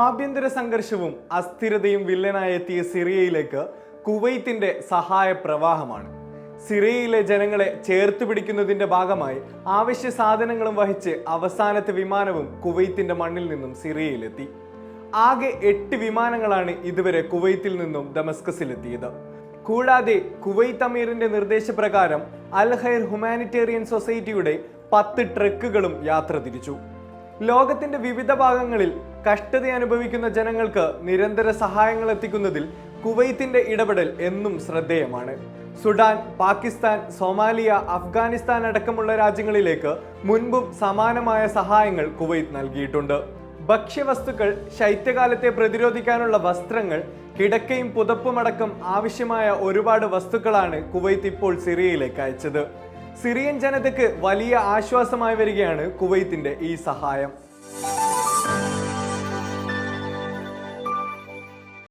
ആഭ്യന്തര സംഘർഷവും അസ്ഥിരതയും വില്ലനായി എത്തിയ സിറിയയിലേക്ക് കുവൈത്തിന്റെ സഹായ പ്രവാഹമാണ്. സിറിയയിലെ ജനങ്ങളെ ചേർത്ത് പിടിക്കുന്നതിന്റെ ഭാഗമായി ആവശ്യ സാധനങ്ങളും വഹിച്ച് അവസാനത്തെ വിമാനവും കുവൈത്തിന്റെ മണ്ണിൽ നിന്നും സിറിയയിലെത്തി. ആകെ എട്ട് വിമാനങ്ങളാണ് ഇതുവരെ കുവൈത്തിൽ നിന്നും ഡമസ്കസിലെത്തിയത് കൂടാതെ കുവൈത്ത് അമീറിന്റെ നിർദ്ദേശപ്രകാരം അൽ ഹൈർ ഹ്യൂമാനിറ്റേറിയൻ സൊസൈറ്റിയുടെ പത്ത് ട്രക്കുകളും യാത്ര തിരിച്ചു. ലോകത്തിന്റെ വിവിധ ഭാഗങ്ങളിൽ കഷ്ടത അനുഭവിക്കുന്ന ജനങ്ങൾക്ക് നിരന്തര സഹായങ്ങൾ എത്തിക്കുന്നതിൽ കുവൈത്തിന്റെ ഇടപെടൽ എന്നും ശ്രദ്ധേയമാണ്. സുഡാൻ പാകിസ്ഥാൻ സൊമാലിയ അഫ്ഗാനിസ്ഥാൻ അടക്കമുള്ള രാജ്യങ്ങളിലേക്ക് മുൻപും സമാനമായ സഹായങ്ങൾ കുവൈത്ത് നൽകിയിട്ടുണ്ട്. ഭക്ഷ്യവസ്തുക്കൾ ശൈത്യകാലത്തെ പ്രതിരോധിക്കാനുള്ള വസ്ത്രങ്ങൾ കിടക്കയും പുതപ്പുമടക്കം ആവശ്യമായ ഒരുപാട് വസ്തുക്കളാണ് കുവൈത്ത് ഇപ്പോൾ സിറിയയിലേക്ക് അയച്ചത്. സിറിയൻ ജനതയ്ക്ക് വലിയ ആശ്വാസമായി വരികയാണ് കുവൈത്തിന്റെ ഈ സഹായം.